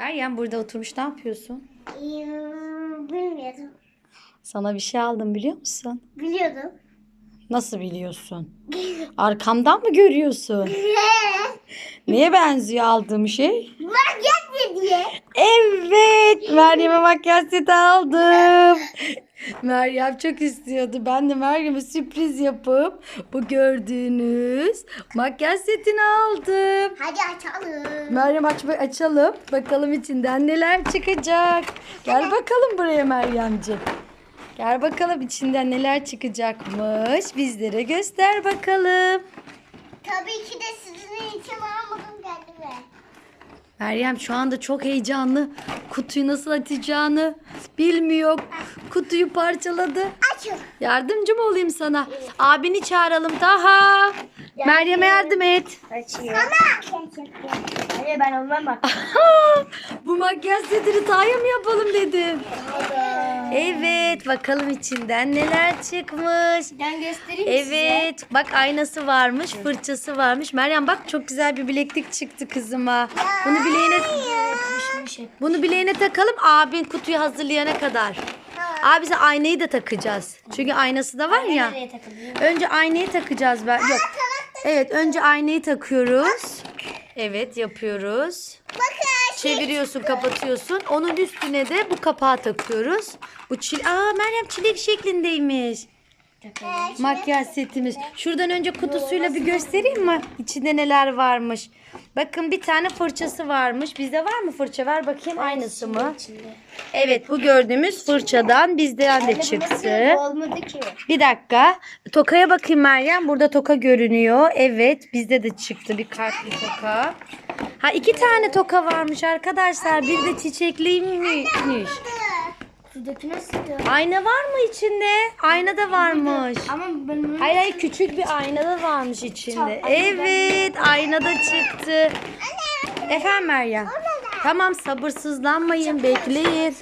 Meryem burada oturmuş ne yapıyorsun? Bilmiyordum. Sana bir şey aldım biliyor musun? Biliyordum. Nasıl biliyorsun? Arkamdan mı görüyorsun? Neye benziyor aldığım şey? Makyaj diye. Evet, Meryem'e makyaj seti aldım. Meryem çok istiyordu. Ben de Meryem'e sürpriz yapıp bu gördüğünüz makyaj setini aldım. Hadi açalım. Meryem aç açalım. Bakalım içinden neler çıkacak. Gel bakalım buraya Meryemciğim. Gel bakalım içinden neler çıkacakmış. Bizlere göster bakalım. Tabii ki de sizin için almadım kendime. Meryem şu anda çok heyecanlı. Kutuyu nasıl açacağını bilmiyor. Kutuyu parçaladı. Açın. Yardımcı mı olayım sana? Abini çağıralım Taha. Meryem'e yardım et. Açıyor. Sana. Hayır ben olmam bak. Bu makyaj setini Taha'ya mı yapalım dedim. Evet bakalım içinden neler çıkmış. Ben göstereyim Evet bak aynası varmış fırçası varmış. Meryem bak çok güzel bir bileklik çıktı kızıma. Bunu bileğine bunu bileğine takalım abin kutuyu hazırlayana kadar. Abi bize aynayı da takacağız. Çünkü aynası da var ya. Önce aynayı takacağız ben. Yok. Evet önce aynayı takıyoruz. Evet yapıyoruz. Bakın. Çeviriyorsun, kapatıyorsun. Onun üstüne de bu kapağı takıyoruz. Bu çil Aa Meryem çilek şeklindeymiş. Makyaj setimiz. Şuradan önce kutusuyla bir göstereyim mi? İçinde neler varmış. Bakın bir tane fırçası varmış. Bizde var mı fırça? Ver bakayım aynısı mı? Evet bu gördüğümüz fırçadan bizden de çıktı. Ki. Bir dakika. Tokaya bakayım Meryem. Burada toka görünüyor. Evet bizde de çıktı bir kalpli toka. Ha iki tane toka varmış arkadaşlar. Bir de çiçekliymiş. Sudaki nasıl? Ayna var mı içinde? Ayna da varmış. Ama ben bunu... Hayır hayır küçük bir ayna da varmış içinde. Evet ayna da çıktı. Efendim Meryem. Tamam sabırsızlanmayın bekleyin.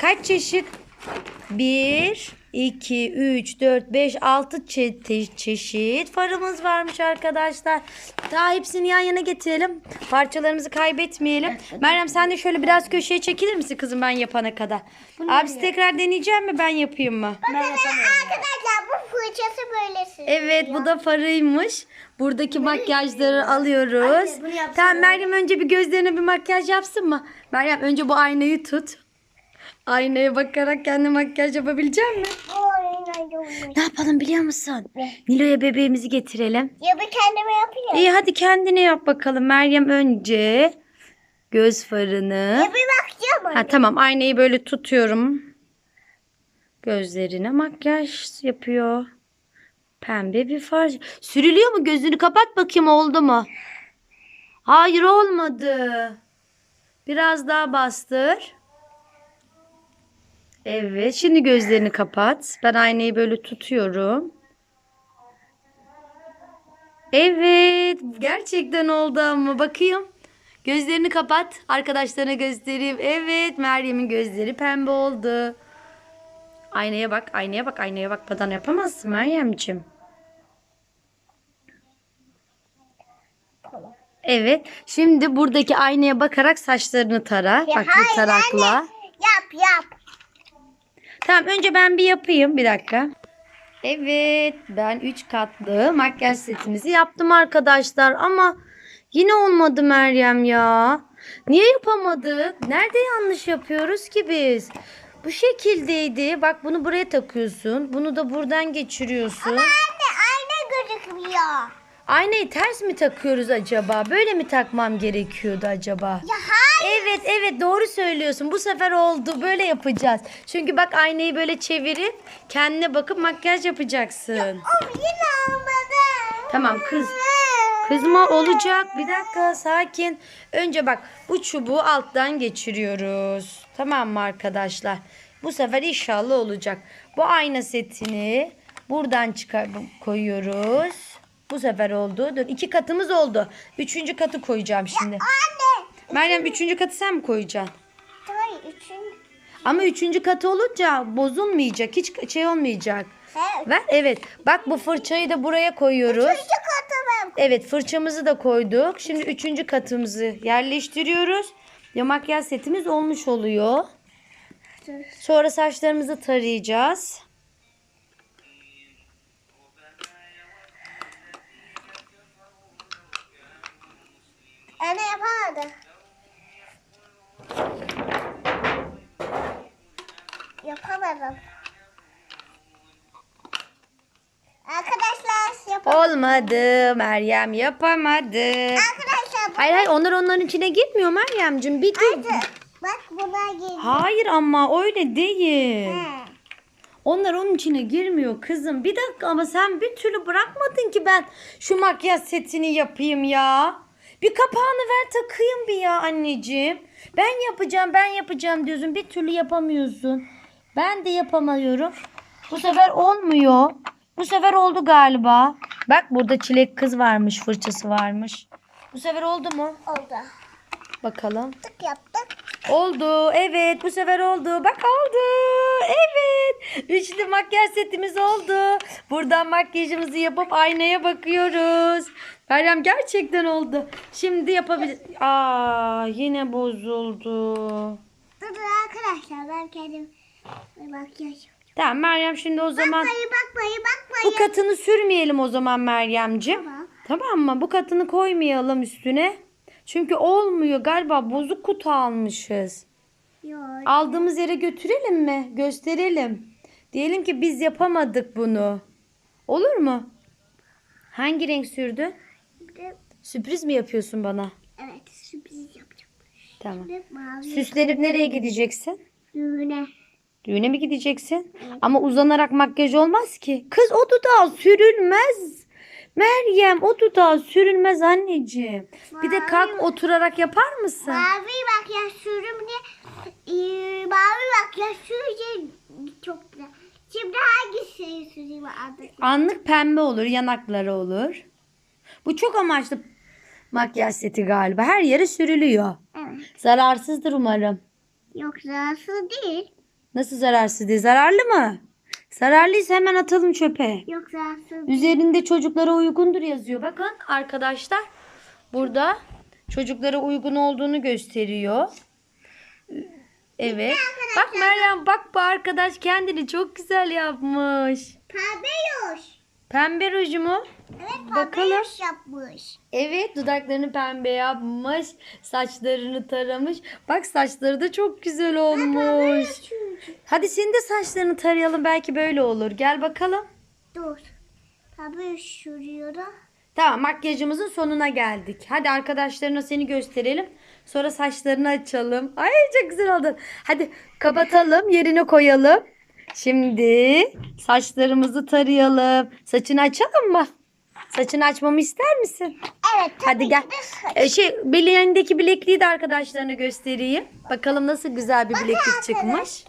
Kaç çeşit? 1, 2, 3, 4, 5, 6 çeşit farımız varmış arkadaşlar. Daha hepsini yan yana getirelim. Parçalarımızı kaybetmeyelim. Meryem sen de şöyle biraz köşeye çekilir misin kızım ben yapana kadar? Abisi tekrar deneyeceğim mi ben yapayım mı? Arkadaşlar bu fırçası böylesi. Evet bu da farıymış. Buradaki makyajları alıyoruz. Anne, bunu. Tamam Meryem önce bir gözlerine bir makyaj yapsın mı? Meryem önce bu aynayı tut. Aynaya bakarak kendi makyaj yapabilecek misin? Ne yapalım biliyor musun? Nilo'ya bebeğimizi getirelim. Ya bir kendime yapayım. İyi hadi kendine yap bakalım. Meryem önce göz farını. Ya bir bakacağım Ha tamam aynayı böyle tutuyorum. Gözlerine makyaj yapıyor. Pembe bir far. Sürülüyor mu? Gözünü kapat bakayım oldu mu? Hayır olmadı. Biraz daha bastır. Evet şimdi gözlerini kapat. Ben aynayı böyle tutuyorum. Evet gerçekten oldu ama bakayım. Gözlerini kapat. Arkadaşlarına göstereyim. Evet Meryem'in gözleri pembe oldu. Aynaya bak, aynaya bak, aynaya bakmadan yapamazsın Meryem'ciğim. Evet. Şimdi buradaki aynaya bakarak saçlarını tara. bak bu tarakla. Yap yap. Tamam önce ben bir yapayım. Bir dakika. Evet ben 3 katlı makyaj setimizi yaptım arkadaşlar ama yine olmadı Meryem ya. Niye yapamadık? Nerede yanlış yapıyoruz ki biz? Bu şekildeydi. Bak bunu buraya takıyorsun. Bunu da buradan geçiriyorsun. Anne ayna gözükmüyor. Aynayı ters mi takıyoruz acaba? Böyle mi takmam gerekiyordu acaba? Ya hayır. Evet evet doğru söylüyorsun. Bu sefer oldu. Böyle yapacağız. Çünkü bak aynayı böyle çevirip kendine bakıp makyaj yapacaksın. Ama yine olmadı. Tamam kız. Kızma olacak. Bir dakika sakin. Önce bak bu çubuğu alttan geçiriyoruz. Tamam mı arkadaşlar? Bu sefer inşallah olacak. Bu ayna setini buradan çıkar koyuyoruz. Bu sefer oldu. Dur iki katımız oldu. Üçüncü katı koyacağım şimdi. Anne. Meryem üçüncü katı sen mi koyacaksın? Hayır üçün. Ama üçüncü katı olunca bozulmayacak. Hiç şey olmayacak. Evet. Ver. Evet. Bak bu fırçayı da buraya koyuyoruz. Üçüncü katı ben. Evet fırçamızı da koyduk. Şimdi üçüncü katımızı yerleştiriyoruz. Ya makyaj setimiz olmuş oluyor. Sonra saçlarımızı tarayacağız. Anne yapamadı. Yapamadım. Arkadaşlar yap. Olmadı. Meryem yapamadı. Arkadaşlar Hayır hayır onlar onların içine girmiyor Meryem'cim. Bir dur. hadi. Bak buna geliyor. Hayır ama öyle değil. He. Onlar onun içine girmiyor kızım. Bir dakika ama sen bir türlü bırakmadın ki ben şu makyaj setini yapayım ya. Bir kapağını ver takayım bir ya anneciğim. Ben yapacağım ben yapacağım diyorsun. Bir türlü yapamıyorsun. Ben de yapamıyorum. Bu sefer olmuyor. Bu sefer oldu galiba. Bak burada çilek kız varmış fırçası varmış. Bu sefer oldu mu? Oldu. Bakalım. Tık yaptık. Oldu. Evet bu sefer oldu. Bak oldu. Evet. Üçlü makyaj setimiz oldu. Buradan makyajımızı yapıp aynaya bakıyoruz. Meryem gerçekten oldu. Şimdi yapabilir. Aa yine bozuldu. Dur arkadaşlar ben kendim makyaj. Tamam Meryem şimdi o zaman Bakmayın bakmayın bu bakmayın. katını sürmeyelim o zaman Meryemciğim. Tamam. Tamam mı? Bu katını koymayalım üstüne. Çünkü olmuyor. Galiba bozuk kutu almışız. Yok. Aldığımız yere götürelim mi? Gösterelim. Diyelim ki biz yapamadık bunu. Olur mu? Hangi renk sürdün? Bir de- Sürpriz mi yapıyorsun bana? Evet sürpriz yapacağım. Tamam. Bir mavi Süslenip nereye gideceksin? düğüne. Düğüne mi gideceksin? Ama uzanarak makyaj olmaz ki. Kız o dudağı sürülmez. Meryem o dudağı sürülmez anneciğim. Bir de kalk oturarak yapar mısın? Mavi makyaj sürümle ee, mavi makyaj süreceğim çok güzel. Şimdi hangisini süreyim adı? Anlık pembe olur, yanakları olur. Bu çok amaçlı makyaj seti galiba. Her yere sürülüyor. Evet. Zararsızdır umarım. Yok zararlı değil. Nasıl zararsız değil? Zararlı mı? Zararlıysa hemen atalım çöpe. Yok zararsız. Üzerinde çocuklara uygundur yazıyor. Bakın arkadaşlar. Burada çocuklara uygun olduğunu gösteriyor. Evet. Bak Meryem bak bu arkadaş kendini çok güzel yapmış. Pembe yoş. Pembe ruj mu? Evet pembe Bakalım. yoş yapmış. Evet dudaklarını pembe yapmış. Saçlarını taramış. Bak saçları da çok güzel olmuş. Hadi senin de saçlarını tarayalım. Belki böyle olur. Gel bakalım. Dur. Yoş sürüyorum. Tamam makyajımızın sonuna geldik. Hadi arkadaşlarına seni gösterelim. Sonra saçlarını açalım. Ay çok güzel oldun. Hadi kapatalım yerine koyalım. Şimdi saçlarımızı tarayalım. Saçını açalım mı? Saçını açmamı ister misin? Evet tabii Hadi gel. Ee, şey bileğindeki bilekliği de arkadaşlarına göstereyim. Bakalım nasıl güzel bir bileklik çıkmış.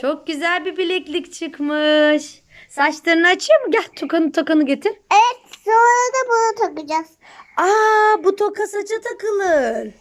Çok güzel bir bileklik çıkmış. Saçlarını açıyor mu? Gel tokanı tokanı getir. Evet sonra da bunu takacağız. Aa bu toka saça takılır.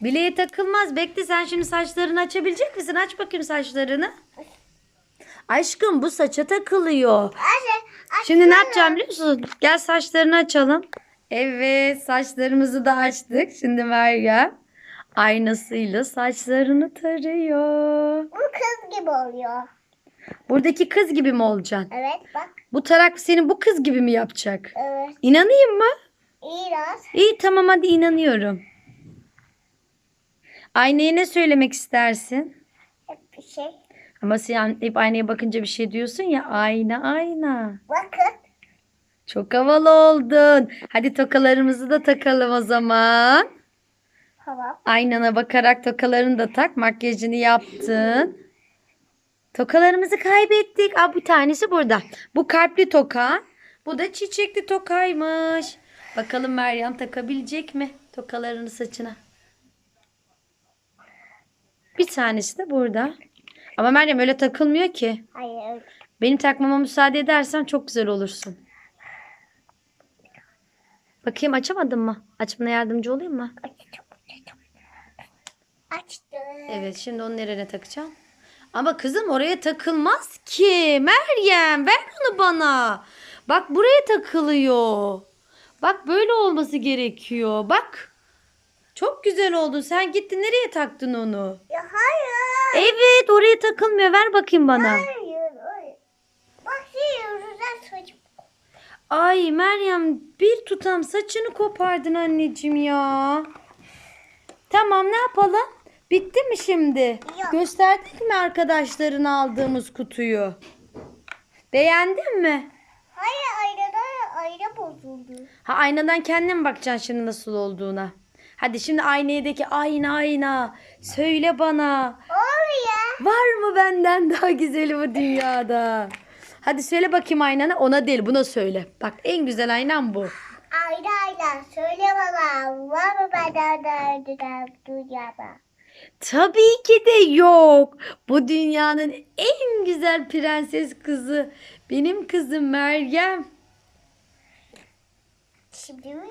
Bileğe takılmaz. Bekle sen şimdi saçlarını açabilecek misin? Aç bakayım saçlarını. Aşkım bu saça takılıyor. Anne. Şimdi ne yapacağım biliyor musun? Gel saçlarını açalım. Evet saçlarımızı da açtık. Şimdi Meryem aynasıyla saçlarını tarıyor. Bu kız gibi oluyor. Buradaki kız gibi mi olacaksın? Evet bak. Bu tarak seni bu kız gibi mi yapacak? Evet. İnanayım mı? İyi lan. İyi tamam hadi inanıyorum. Aynaya ne söylemek istersin? Hep bir şey. Ama sen hep aynaya bakınca bir şey diyorsun ya ayna ayna. Bakın. Çok havalı oldun. Hadi tokalarımızı da takalım o zaman. Tamam. Aynana bakarak tokalarını da tak. Makyajını yaptın. Tokalarımızı kaybettik. Aa, bir tanesi burada. Bu kalpli toka. Bu da çiçekli tokaymış. Bakalım Meryem takabilecek mi tokalarını saçına? Bir tanesi de burada. Ama Meryem öyle takılmıyor ki. Hayır. Benim takmama müsaade edersen çok güzel olursun. Bakayım açamadın mı? Açmana yardımcı olayım mı? Açtım. Evet şimdi onu nereye takacağım? Ama kızım oraya takılmaz ki. Meryem ver onu bana. Bak buraya takılıyor. Bak böyle olması gerekiyor. Bak. Çok güzel oldu. Sen gittin nereye taktın onu? Ya hayır. Evet oraya takılmıyor. Ver bakayım bana. Hayır. hayır. Bak yiyoruz saçım. Ay Meryem bir tutam saçını kopardın anneciğim ya. Tamam ne yapalım? Bitti mi şimdi? Yok. Gösterdik mi arkadaşlarına aldığımız kutuyu? Beğendin mi? Hayır aynada ayna bozuldu. Ha aynadan kendin mi bakacaksın şimdi nasıl olduğuna? Hadi şimdi aynadaki ayna ayna. Söyle bana. Oraya. Var mı benden daha güzeli bu dünyada? Hadi söyle bakayım aynana. Ona değil buna söyle. Bak en güzel aynam bu. Ayna ayna söyle bana. Var mı benden daha dünyada? Tabii ki de yok. Bu dünyanın en güzel prenses kızı. Benim kızım Meryem. Şimdi mi